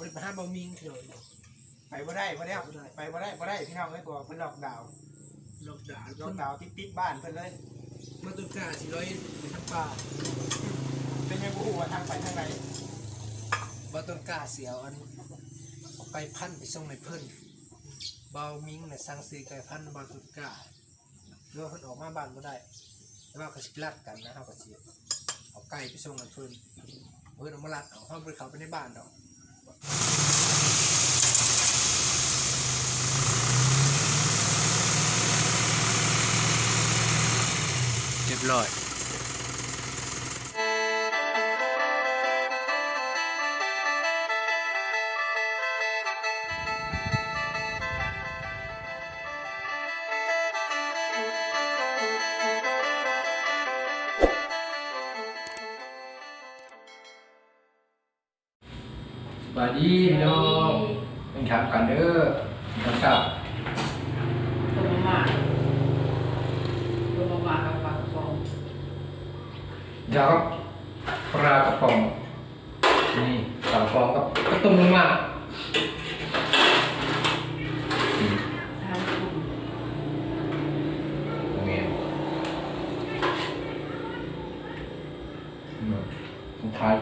บ่ได้ไปหาบ่มิงเลยไปบ่ได้บ่ได้ไปบ่ได้บ่ได้พี่น้องเลยตัวเพิ่นล็อกดาวน์ล็อกดาวน์ล็อกดาวน์ติดติดบ้านเพิ่นเลยมาต้นกล้าสิร้อยไปทางป่าเป็นยังบ่ฮู้ว่าทางไปทางไหนมาต้นกล้าเสียวอันเอาไก่พันธุ์ไปส่งให้เพิ่นเบามิงน่ะสั่งซื้อไก่พันธุ์มาต้นกล้าเรือเพิ่นออกมาบ้านบ่ได้แต่ว่าก็สิรัดกันนะเฮาก็สิเอาไก่ไปส่งให้เพิ่นเพิ่นเอามารัดเอาเฮาบ่ได้เข้าไปในบ้านดอก เรียบร้อย บายดีพี่น้องเป็นครับกันเด้อครับทราบตัวมาตัวมากับปลากระป๋องเดี๋ยวครับปลากระป๋องนี่ปลากระป๋องกับตุ้มมาอืม ทานคุณ ตรงนี้อืมสุดท้าย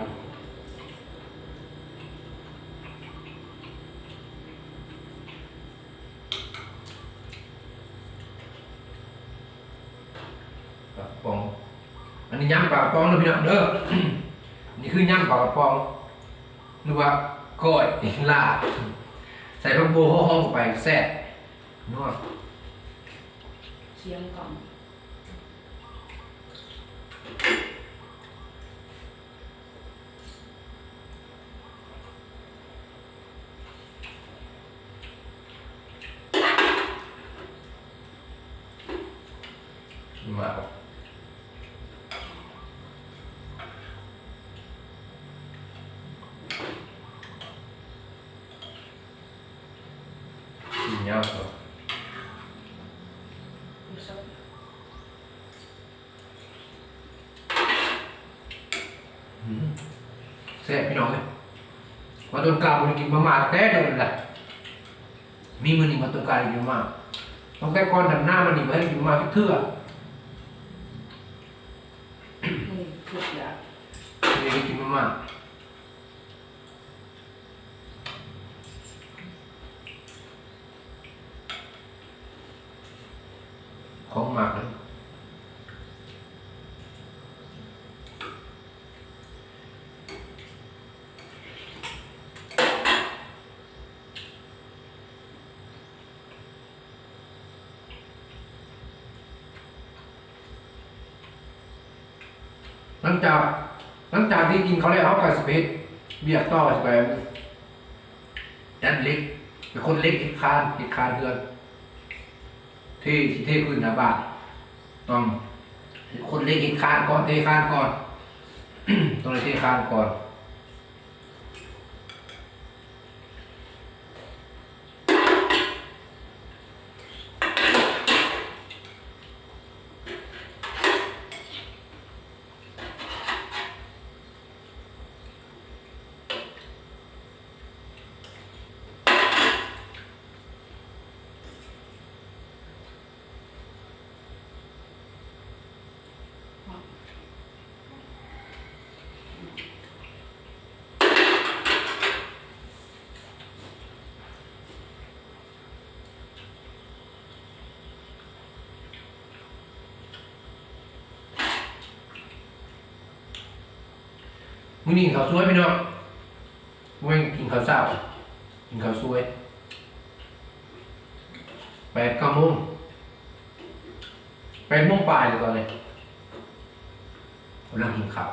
ปลากระป๋อง อันนี้ย่ำปลากระป๋องนะพี่น้องเด้อ นี่คือย่าง ปลากระป๋องหรือว่าก้อยลาบใส่พวกโบห้องไปแซ่บนัวเคียงก่อน มากครับสีย่ำครับ อยู่ซับ อืมแซ่บพี่น้องเลยมา ต้นกลางมันกินมาม่าแท้เลยแหละมีมือหนึ่งมาต้นกลางกินมาม่าต้องแค่ก้อนดำหน้ามันนี่มาให้กินมาม่าทุกเทื่อนี่คืออยากไม่ได้กินมาม่าของหมักเลย หลัง จากหลังจากที่กินเขาเลยเขากับสเปซเบียร์ต่อสไปดันเล็กเป็นคนเล็กอีกคานอีกคานเดือนเที่ที่เทพื้นหน้าบ้านต้องคนเล็กอีกคานก่อนเทคานก่อนต้องเลยเทคานก่อน มื้อนี้กินข้าวสวยพี่น้องเว้ยกินข้าวเช้ากินข้าวสวยแปดเก้าโมงแปดโมงปลายเลยตอนนี้กำลังกินข้าว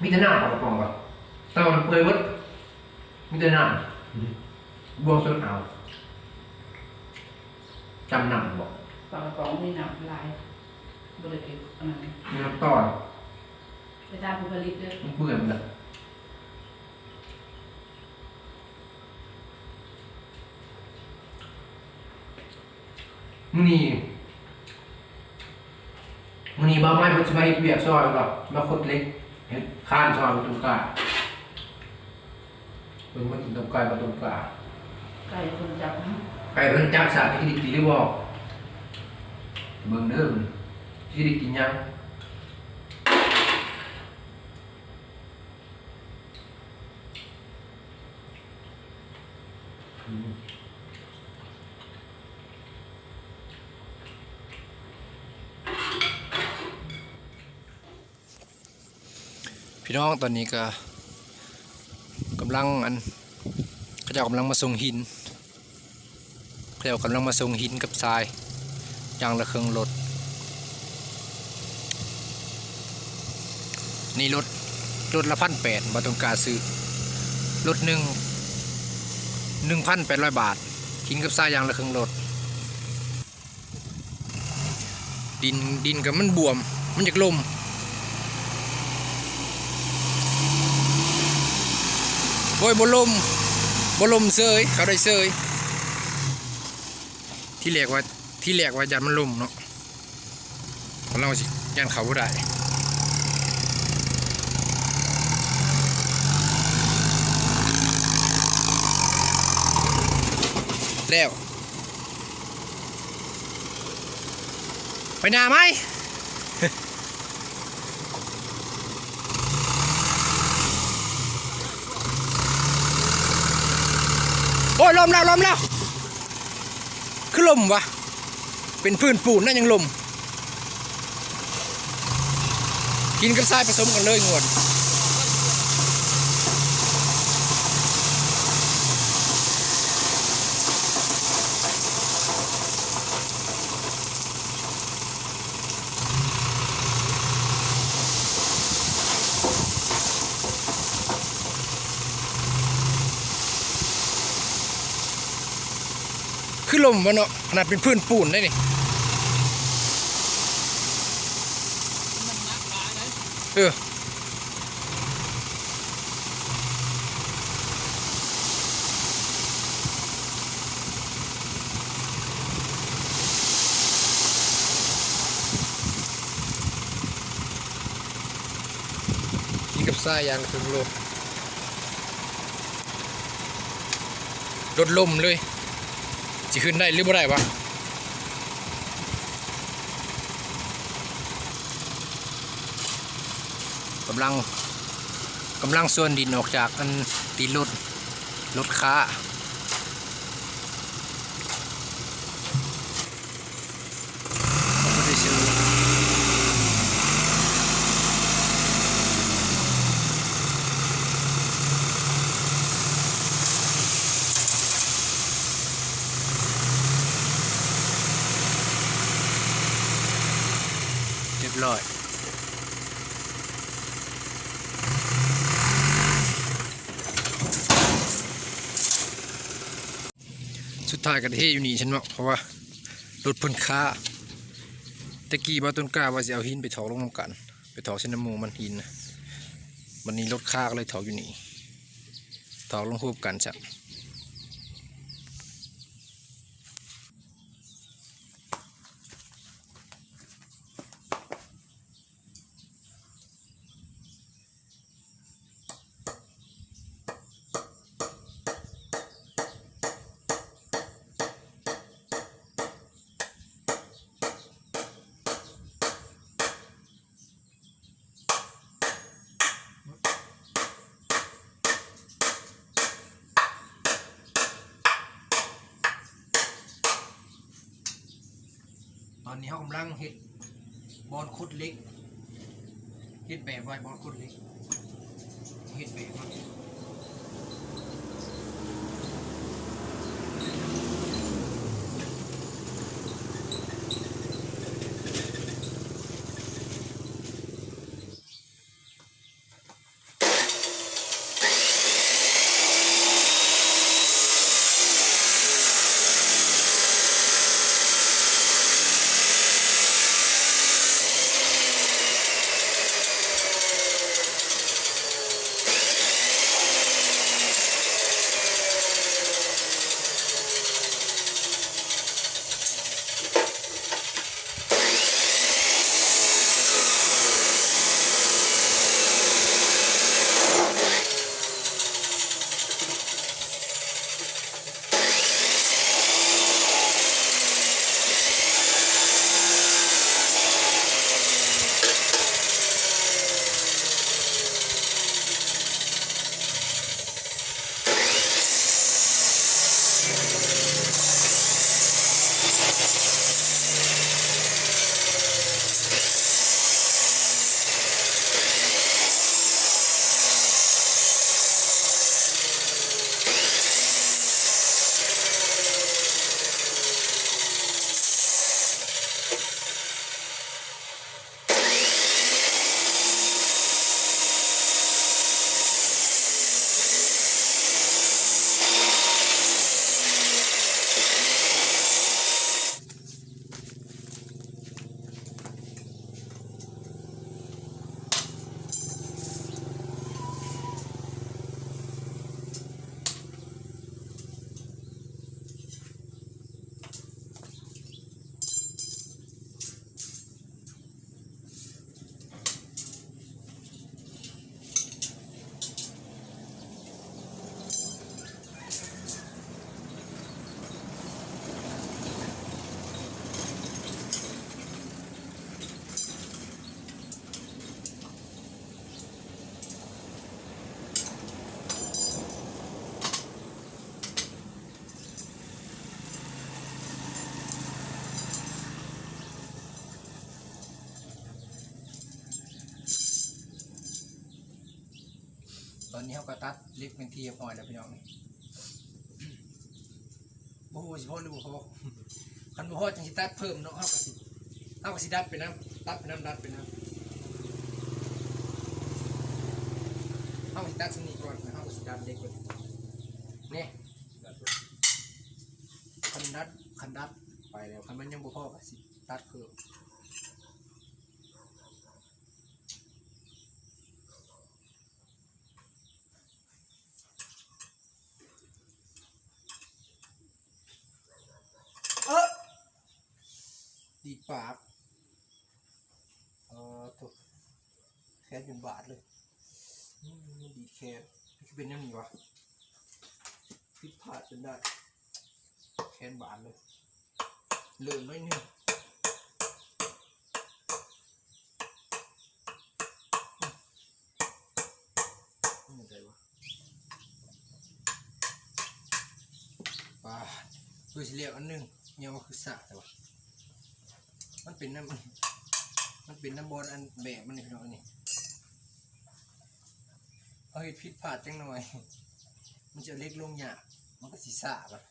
มีแต่หน้าปลากระป๋องก่อนตอนมันเปื่อยหมดมีแต่หน้าบวงสุดเอา จำนำบอกปลากระป๋องมีน้ำลายบริเวณอันนั้นมีน้ำตอนไปตามผู้ผลิตด้วยมันเบื่อมันเลยมื้อนี้มันนี้บ่ไม้เพิ่นสิมาเฮ็ดเวียกซอยหรอกมาคดเล็กเฮ็ดข้านซอยประตูกาเพิ่นมากินต้มไก่ประตูกาไก่คนจับนะ ไก่เพิ่นจับสาที่ได้กินหรือบ่เบิ่งเด้อมันสิได้กินยังพี่น้องตอนนี้ก็กำลังอันเขาจะกำลังมาส่งหิน เขาเจะกำลังมาส่งหินกับทรายอย่างละเครื่องรถนี่รถรถละพันแปดบาตรงกาซื้อรถหนึ่งหนึ่งพันแปดร้อยบาท หินกับทรายอย่างละเครื่องรถดินดินกับมันบวม มันจากลมโอ้ยบลมบลมเซยเขาได้เซย ที่แหลกว่าที่แหลกว่ายันมันลมเนาะของเราสิยันเขาบ่ได้แล้วไปหนาไหมโอ้ยลมแล้วลมแล้ว คือลมวะ เป็นพื้นปูนนั่นยังลม กินกับทรายผสมกันเลยงวด มวะเนาะขนาดเป็นพื้นปูนได้นี่เออกินกับทรายยางถึงโลดรถลมเลย จะขึ้นได้หรือไม่ได้วะกำลังกำลังส่วนดินออกจากอันตีรถรถค้าบ่ได้ซื้อเรียบร้อย สุด ท้ายกันเทอยู่นี่ฉันบอกเพราะว่ารถพ่นค้าตะกี้มาต้นกล้าว่าจะเอาหินไปถอกลงน้ำกัน ไปถอกเส้นน้ำมูมันหินนะวันนี้รถค้าก็เลยถอกอยู่นี่ถอกลงควบกันจ้ะ อนนี้เขากำลังเฮ็ดบอลคุดเล็กเฮ็ดแบบไว้บอลคุดเล็กเฮ็ดแบบไว้ นี้เขาก็ตัดเล็กเป็นทีเรียบร้อยแล้วพี่น้องนี่โอ้โหสิพ่อหรือบ่พ่อคันบ่พ่อจังสิตัดเพิ่มเนาะเฮาก็สิเฮาก็สิดัดไปน้ำตัดไปน้ำดัดไปน้ำเฮาก็สิตัดสิ่งนี้ก่อนเฮาก็สิดัดเล็กไปนี่ดัดไปคันดัดคันดัดไปแล้วคันมันยังบ่พอก็สิตัดเพิ่ม เออ ดีด ปากเออถูกแค่จนบาดเลยอืมดีแค่คือเป็นยังไงวะผิดพลาดจนได้แค่บาดเลยเหลือน้อยนึงอืมไม่ได้วะปาดเพื่อสิเรียกอันหนึงเนี่ยมันคือสะแต่ว่า มันเป็นน้ำมันเป็นน้ำบอลอันแบบมันนี่พี่น้องนี่เอาเห็ดผิดพลาดจังหน่อย มันจะเล็กลงยากมันก็สีสาบอะ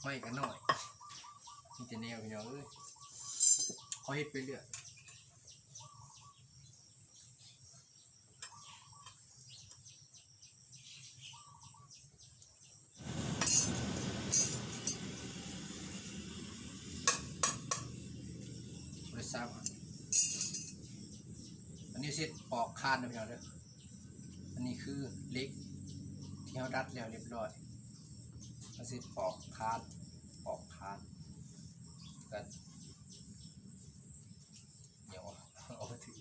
ไม่กันหน่อย มันจะแนวพี่น้องเอ้ยขอเห็ดไปเรื่อยานนะพี่น้องเด้ออันนี้คือเล็กที่เราดัดแล้วเรียบร้อยอันเสร็จปอกคานปอกคานกันเดี๋ยวเอาไปถือ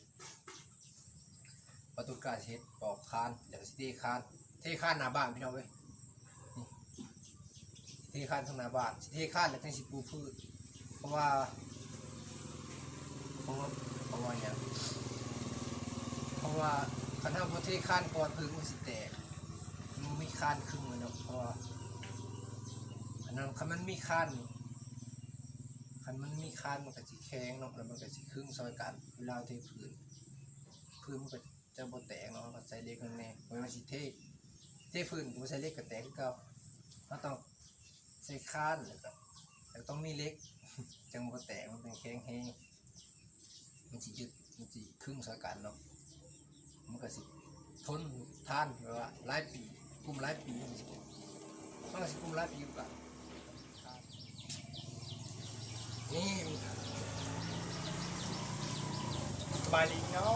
ประตูการเช็ดปอกคานแล้วก็สิเทคานเทคานหน้าบ้านพี่น้องเว้ยเทคานทางหน้าบ้านเทคานแล้วจังสิปูพืชเพราะว่าเพราะว่าเพราะว่าอย่าง ราะว่าคันทำประเทศข้านก่อนพึ่งมันสิแตกมันไม่ข้านครึ่งเลยเนาะเพราะว่าอันนั้นคันมันมีข้านคันมันมีข้านมันก็สิแข็งเนาะแล้วมันก็สิครึ่งซอยกันเวลาเทพื้นพื้นมันก็จะบ่แตกเนาะมันก็ใส่เล็กนั่นแน่ไว้มันสิเทเทพื้นกูใส่เล็กก็แตกคือเก่ามันต้องใส่ข้านแล้วก็แล้วต้องมีเล็กจังบ่แตกมันเป็นแข็งแฮงมันสิยึดมันสิครึ่งสายการเนาะ มันก็สิทนท่านแบบว่าหลายปีกลุ่มหลายปีมันสิมันก็สิกลุ่มหลายปีอยู่กันนี่สบายดีเนา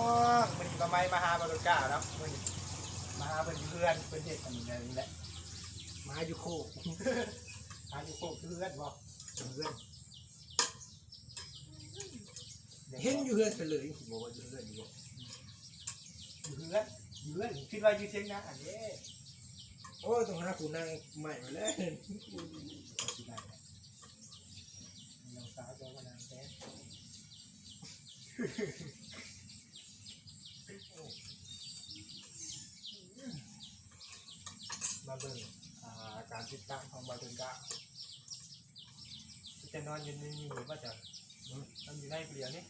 ะมันนี้มาไม่มาหาบรุก้าเนาะมันมาหาเพื่อนเพื่อนเพื่อนเด็กกันอย่างนี้แหละมาอยู่โคกหาอยู่พวกเพื่อนบ่เพื่อนเห็นอยู่เฮือนไปเลยบอกว่าอยู่เฮือนอยู่บ่อ ยู่เพื่อนอยู่เพื่อนคิดว่าอยู่เชียงนะอันนี้โอ้ยต้องหาผู้นั่งใหม่มาแล้วที่ไหนน้องสาวเจอมานานแท้มาเบิ่งอ่าการติดตั้งของบาเทนกาจะนอนอยู่ในนี้หรือว่าจะทำอยู่ในเปลี่ยนนี่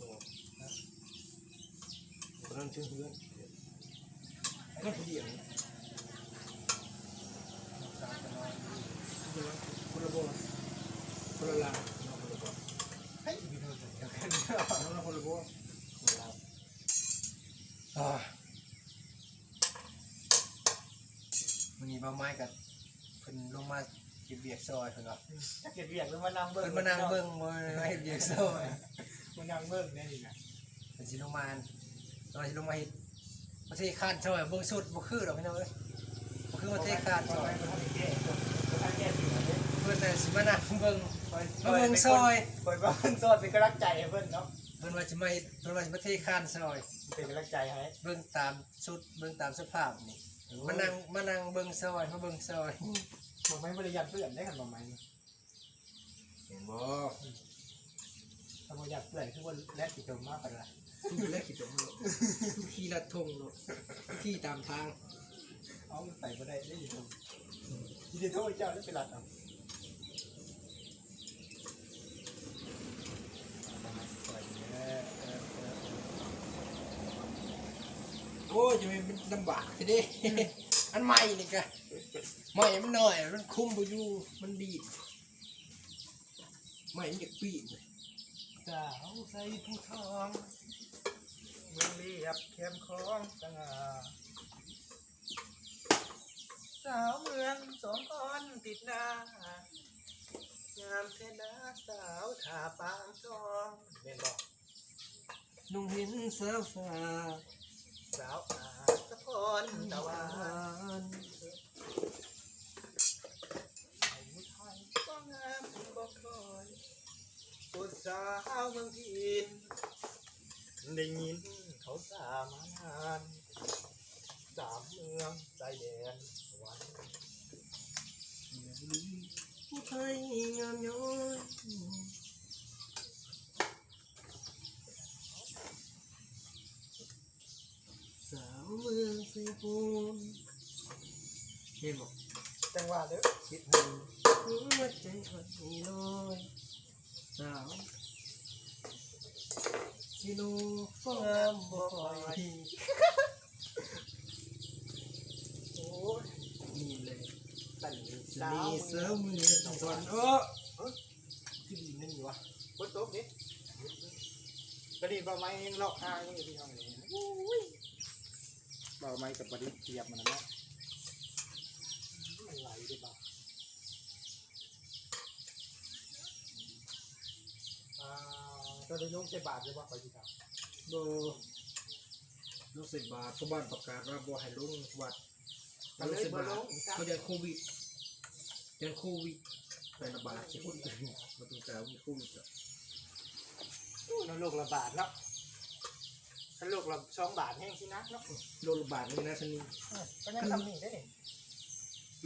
บอกนะ คนนั้นชื่อเฮือนไอ้นั่นผู้เดียวสาวจะนอนคนละบ่คนละลางเนาะคนละบ่เฮ้ยมีเท่าไหร่เดียวกันเนาะคนละบ่คนละลางอ่าวันนี้มาไม้กับเพิ่นลงมาเก็บเบียกซอยเพิ่นว่าถ้าเกิดเบียกหรือมานั่งเบิ่งเพิ่นมานั่งเบิ่งมาเฮ็ดเบียกซอยมานั่งเบิ่งแน่นี่นะเพิ่นสิลงมา เราสิลงมาเฮ็ดประเทศคานซอยเบิ่งสุดบ่คือดอกพี่น้องเอ้ยบ่คือประเทศคานซอยมาทำแก้มาทำแก้สิ่งนี้เพิ่นน่ะสิมานั่งเบิ่งเปิดมาเบิ่งซอยเปิดว่าเพิ่นซอยเป็นกำลังใจให้เพิ่นเนาะเพิ่นว่าสิมาเฮ็ดเพิ่นว่าสิประเทศคานซอยเป็นกำลังใจให้เบิ่งตามชุดเบิ่งตามสภาพนี่มานั่งมานั่งเบิ่งซอยมาเบิ่งซอยบอกไม่บริยันเพื่อนได้กันบอกไหมเห็นบ่ถ้าบริยันเพื่อนคือว่าแลกติดตัวมากกว่าละทุกแรกคิดว่าโลกขี่ลัดทงโลกขี่ตามทางเอาใส่บ่ได้ได้ยินตรงยินดีโทษเจ้าได้เป็นหลักเอาประมาณสิบกว่าอย่างเงี้ยเออเออโอ้ยจะไม่เป็นลำบากทีเด้ อันใหม่นี่กะใหม่มันหน่อย มันคุ้มไปอยู่มันดีดใหม่มันอยากปีนเลย สาวใส่ผู้ทองเมืองเรียบเข้มของสง่าสาวเมืองสองคนติดหน้างามเทนาสาวถาปางทองเมนบอกนุ่งเห็นสาวสาสาวอาสะพรตะวัน ไอ้ผู้ไทยก็งามบ่คอยผู้สาว เมืองพินได้ยินเขาสามานานสามเมืองใจแดนสวรรค์ผู้ไทยงามย้อยสาวเมืองสีพูนเห็นบอกจังหวะเด้อคิดให้หัวใจอ่อนลอยสาว สิโนฟามบ่คอยโอ้ยนี่เลยตันสาสาววเสือมือสองคนเออเอ้ยที่ดีนั่นอยู่วะบนโต๊ะนี่กระดิ่งเบาไม้ยังเลาะหางยังอยู่ที่ห้องนี้นะเบาไม้กับบดิเทียบมันนะเนาะไม่ไหลได้เบาอ่า ตัวได้ลงใส่บาทเลยว่าไปที่ทำโบลูกศิษย์บาทเขาบ้านประกาศว่าบ่ให้ลงวัดมันเลยบ่ลงอีกครับเขาเดินโควิดเดินโควิดเป็นระบาดที่คนอื่นมาตั้งแต่มีโควิดอะแล้วโรคระบาดเนาะถ้าโรคระสองบาทแห้งสินะเนาะโรคระบาดนี่นะชนิดก็ยังทำนี่ได้นี่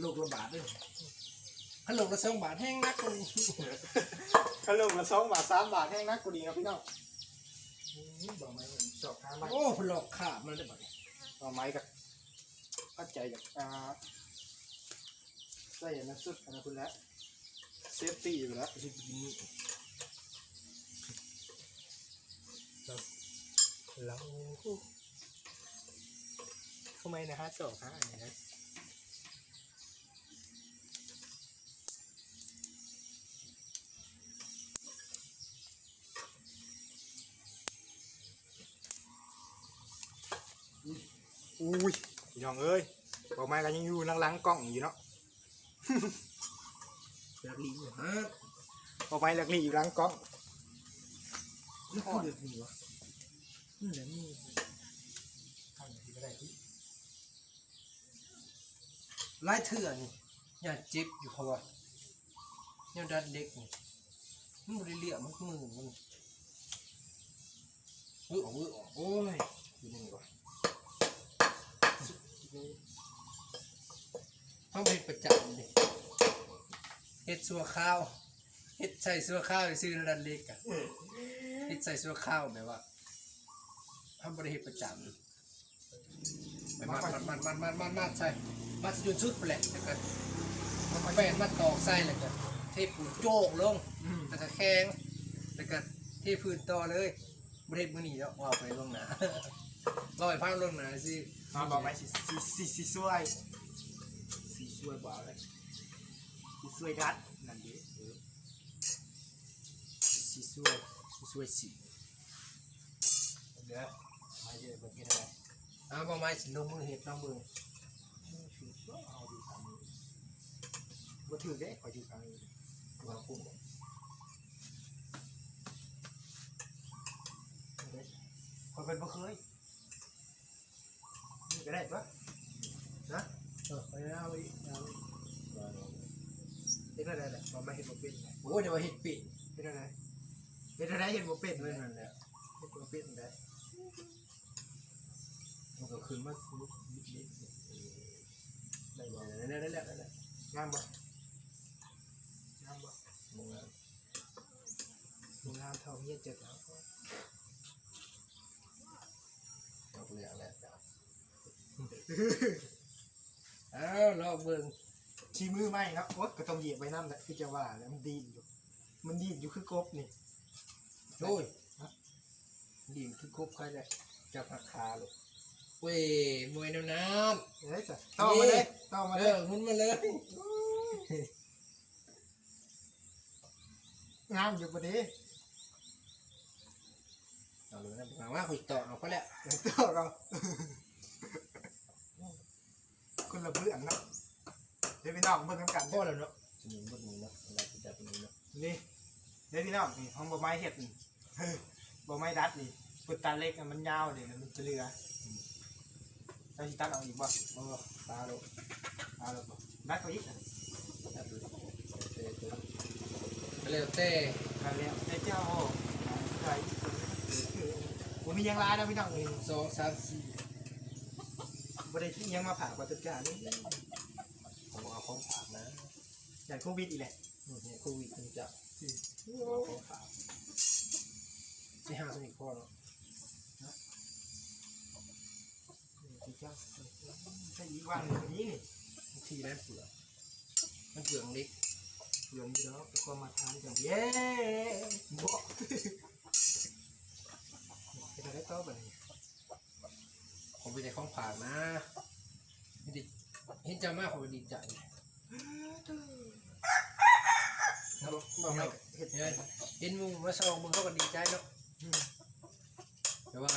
โรคระบาดด้วย ถ้าโรคละสองบาทแห้งนักกว่านี้ถ้าโรคละสองบาทสามบาทแห้งนักกูดีเนาะพี่น้องอืมบอกไหมสอบหาไหมโอ้พลอกขาบมันได้บัดนี้บอกไหมกับเข้าใจจากอ่าใส่น้ำซุปนะคุณแล้วเซฟตี้อยู่แล้วสิกินนี่เราทำไมนะฮะสอบหาอย่างนี้นะ อุ้ยพี่น้องเอ้ยบอกไม่กันยังอยู่หลังๆกล้องอยู่เนาะอยากลิ้นอยู่ฮะบอกไม่หลักนี่อยู่หลังกล้องนี่คือเดือดนี่วะนี่แหละนี่ทำอย่างที่ไม่ได้ที่ไล่เถื่อนี่อย่าเจ็บอยู่เพราะว่าเนี่ยดันเด็กนี่มันบริเลียมันมือมันวื้อออกวื้อออกโอ้ยอยู่นี่ วะต้องเป็นประจำดิเฮ็ดซัวข้าวเฮ็ดใส่ซัวข้าวซื้อดันเล็กอะเฮ็ดใส่ซัวข้าวแบบว่าทำบริเฮ็ดประจำไปมัดมัดมัดมัดมัดมัดมัดใส่มัดจนสุดไปแหละแล้วก็เอาแป้งมัดตอกใส่แล้วก็เทปูนโจกลงแล้วก็แข็งแล้วก็เทพื้นต่อเลยบริเฮ็ดมือหนีแล้วว่าไปลงหนาว่าไปพังลงหนาสิมาบอกไม่สิสิสิสิช่วยสี ช่วยบ่าเลยสิช่วยดัดนั่นดิเออสีช่วยสีช่วยสีเด้อมาเยอะเบิ่งกินอะไรเอาบ่ไม้สิลงมือเฮ็ดน้องมือถือว่าอาดีทางนี้ว่ถือได้คอยถือทางนี้วางกุ้งคอยเป็นบ่เคยนี่ก็ได้ปะ ไปเอาอีกเอาอีกเฮ็ดอะไรแหละบ่มาเฮ็ดบ่เป็นโอ้ยเดี๋ยวว่าเฮ็ดปิดเฮ็ดอะไรเฮ็ดอะไรเฮ็ดบ่เป็นเท่าเลยนั้นแหละเฮ็ดบ่เป็นได้มันก็ขึ้นมาลุกนิดนิดได้บ่นั่นแหละนั่นและนั่นแหละงามบ่งามบ่มึงอะงามเท่าเมียเจ็ดแล้วเอาเรื่องแล้วจ้ะ อาลองเบิ่งชี้มือไหมเนาะโอ๊ยก็ต้องเหยียบไว้น้ำแหละคือจะว่าแล้วมันดีนอยู่ มันดีนอยู่คือกบนี่โอ้ยดีมคือครบใครเลยจับหักขาลูกเว้ยมวยน้ำน้เฮ้ยจ้ะต่อมาเลยต่อำมาเอเลยอมุนมาเลยงามอยู่พอดีเอาเลยนะมาว่าคุยต่อเอาก็แล้วเดี๋ยวต่อเรา คนละเบื้องเนาะเดี๋ยวพี่น้องเบิ่งน้ำกันพ่เด้ออแล้วเนาะสมุนบดมือเนาะเราจะจับมือเนาะนี่เดี๋ยวพี่น้องนี่ห้องบ่ไม้เห็ดนี่เฮ้ยบ่ไม้ดัดนี่ปุตตาเล็กอะมันยาวนี่มันจะเหลือเจ้าสิตัดเอาอีกบ่โอ้ตาโลเอาแล้วบ่ดัดเขาอีกอะจับเลยเตะเตะไปเลยเต้กันแล้วได้เจ้าใส่ผมมีหยังร้ายนะพี่น้องหนี่นึ่งสองสามสี่ บ่ได้ที่ยังมาผ่ากว่าจัดการนี่ผมเอาของฝากนะอย่างโควิดอีกแหละอืมเนี่ยโควิดมันจะเอาของฝากที่ห้าสนิทพ่อเนาะที่เจ้าใช่อีกวันหนึ่งนี้นี่บางทีได้เปลือกมันเปลือกเล็กเหลืองอยู่แล้วแต่ก็มาทานจังเย้บ่จะได้ต่อไปนี่ ผมไปในของฝากนะเห็นดิเห็นเจ้ามากผมดีใจครับบอกให้เห็ดเห็นเห็นหมูมาซองมึงเขาก็ดีใจเนาะแต่ว่า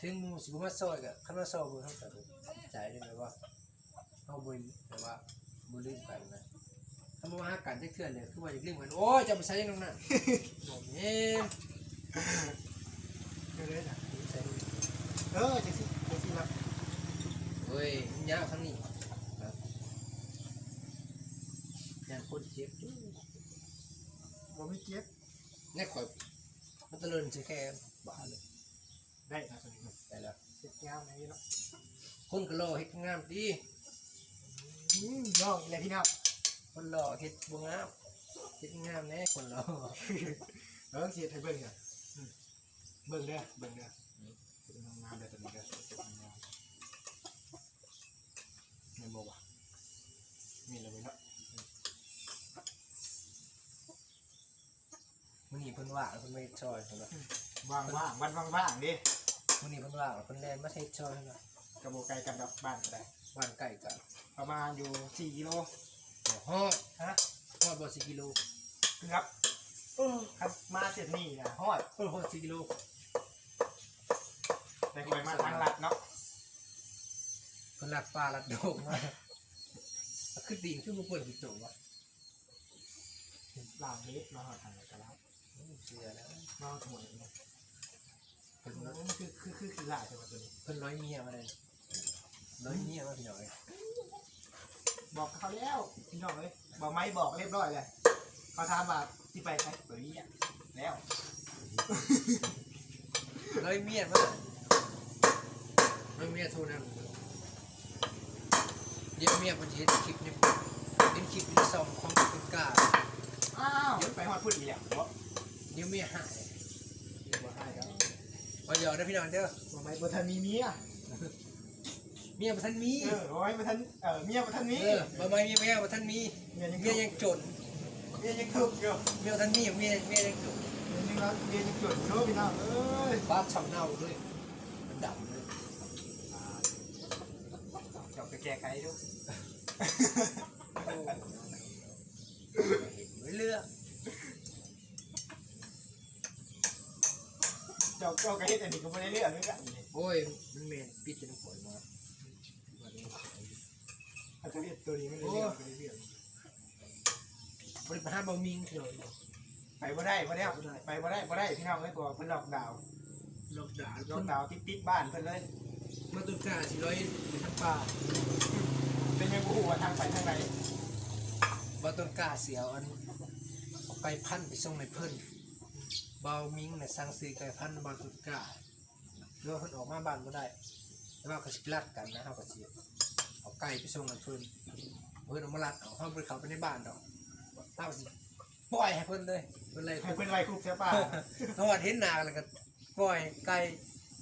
ถึงหมูสิบมาซอยกับขันมาซอยมึงเขาก็ดีใจด้วยนะว่าเขาบุญแต่ว่าบุลืมกันนะถ้ามาหากันจะเถื่อนเลยคือว่าอย่าลืมกันโอ้ยจะไปใช้ยังนั่นน่ะบอกเอ็มเดี๋ยวเลยนะใช้เออจังสิจังสิละ เฮ้ยมันยาวทั้งนี้ครับยางคนเจ็บบ่มีเก็บแน่ข่อยมันตะเลินใช่แค่บาทเลยได้นะตัวนี้ได้แล้วเห็ดงามในนี้เนาะคนก็รอเฮ็ดงามดีอืมน้องอีกแล้วพี่น้องคนรอเฮ็ดบ่งามเฮ็ดงามแน่คนรอเออเสียให้เบิ่งอะอืมเบิ่งเด้อเบิ่งเด้อเป็นงามๆเด้อตัวนี้เด้อเป็นงามๆไม่บอกว่า มีอะไรเนาะมื้อนี้เพิ่นว่างเพิ่นไม่ช่วยเพิ่นว่าว่างว่างวันว่างว่างๆดิมื้อนี้เพิ่นว่างเพิ่นแล่นมาเฮ็ดช่วยเพิ่นว่ากระโบไกลกันดอกบ้านก็ได้บ้านใกล้กันประมาณอยู่สี่กิโลบ่ฮอดฮะฮอดบ่4กิโลเกือบเออครับมาเสร็จนี่นะฮอดเออฮอด4กิโลแต่คอยมาทางลัดเนาะเพิ่นลัดป่าลัดดงมา คือดินคือบ่เปิดกี่ตัววะล่างเล็กมาหอดทางไหนกันแล้วเชื่อแล้วนอกหวยเนี่ยเพิ่นมันคือคือคือคือหลายใช่ไหมตัวนี้เพิ่นร้อยเมียมาเลยร้อยเมียมาพี่น้อยบอกเขาแล้วพี่น้องเลยบอกไม่บอกเรียบร้อยเลยเขาถามว่าที่ไปใช้เฮ้ยอะแล้วร้อยเมียมาร้อยเมียโทรนำเดี๋ยวเมียเพิ่นสิเฮ็ดคลิปนี่เป็นคลิปที่สองของคุณกล้าอ้าวเดี๋ยวไปหอดพูดอีกแล้วบอกเดี๋ยวเมียหายเดี๋ยวบอกให้แล้วว่าหยอกนะพี่น้องเด้อบอกไม่บ่ทันมีเมียเมียบ่ทันมีเออบอกไม่บ่ทันเออเมียบ่ทันมีเออบ่ไม่มีเมียบ่ทันมีเมียยังเมียยังจนเมียยังทุกข์อยู่เมียบ่ทันมีเมียเมียยังจนเมียยังรักเมียยังจดอยู่พี่น้องเอ้ยบ้านช่ำเน่าด้วยมันดำเลย เจบไป แก้ไขดูโอ้เห็นไว้เรื่องเจ้าเจ้าก็เฮ็ดอันนี้ก็ไม่ได้เรื่องนึกอะนี่โอ้ยมันเมนปิดจนฝนมาวันนี้อันนี้ตัวนี้ไม่ได้เรื่องไม่ได้เรื่องบริษัทบะมิงพี่น้องไปบ่ได้บ่ได้ไปบ่ได้บ่ได้พี่น้องเลยกลัวเพิ่นล็อกดาวน์ล็อกดาวน์ล็อกดาวน์ติดติดบ้านเพิ่นเลย มาตุนกาสิร้อยอยู่ทางป่าเป็นยังบ่ฮู้ว่าทางไปทางไหนมาตุนกาเสียวอันเอาไก่พันธุ์ไปส่งในเพิ่นเบามิงเนี่ยสั่งซื้อไก่พันธุ์บาตุนกาเรือเพิ่นออกมาบ้านบ่ได้แต่ว่าก็สิรัดกันนะเฮาก็สิเอาไก่ไปส่งให้เพิ่นเพิ่นเอามารัดเอาเฮาบ่ได้เข้าไปในบ้านดอกเฮาสิปล่อยให้เพิ่นเลยเพิ่นเลยให้เพิ่นไล่คุกเสียป่าเขาว่าเห็นหนาแล้วก็ปล่อยไก่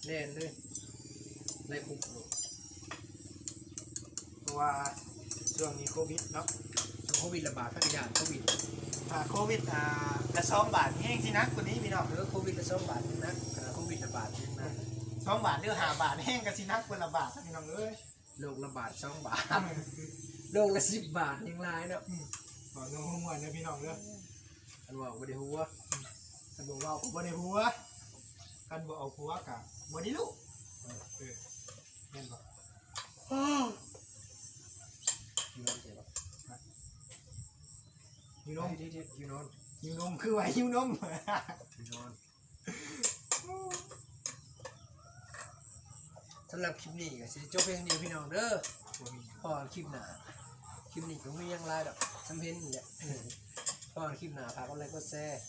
เล่นเลย ไล่คุกลูกเพราะว่าช่วงนี้โควิดเนาะช่วงโควิดระบาดพัทยาโควิดถ้าโควิดอ่าละ2บาทแห้งสินะตัวนี้พี่น้องเออโควิดละสองบาทนึงนะขณะโควิดระบาดนึงนะ2องบาทหรือห้าบาทแห้งกันสินักคนละบาทพี่น้องเอ้ยโลกละบาทสองบาทโลกละสิบบาทยังไรเนาะบอกน้องหัวนะพี่น้องเด้ออันว่าบ่ได้หัวกันบอกว่าผมบ่ได้หัวกันบ่เอาหัวกะบ่ได้ลูกเออเออ แม่นบ่อยู่นอนเจ็บหิวอนนมที่ที่อยู่นอนหิวนมคือว่าหิวนมอยู่นอนสำหรับคลิปนี้ก็สิจบเพียงเดียวพี่น้องเด้อบ่มีพอคลิปหน้าคลิปนี้ก็ไม่ยังไรดอกสำเพ็ญนี่แหละพอคลิปหน้าฝากกดไลค์กดแชร์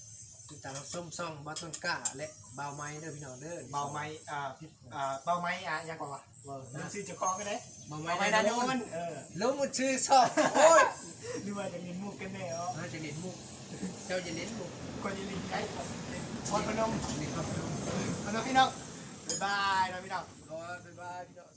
ติดตามรับส้มซ่องบ้าต้นกล้าและบ่าวไม้เด้อพี่น้องเด้อเบาไม้อ่าพี่อ่าเบาไม้อะยังก่อนวะเว้าลืนะมซื้อเจ้าของกันเด้บ่าวเบาไม้ไม้นานาโนโนนนเออลงมาชื่อซ่องโอ้ยหรือว่าจะเรียนมุกกันแน่อ๋อเราจะเล่นมุกเจ้าจะเล่นมุกก็จะลิงใช้พอดพนมนี่ครับพี่น้องพนมพี่น้องบ๊ายบายนะพี่น้องขอบ๊ายบายพี่น้อง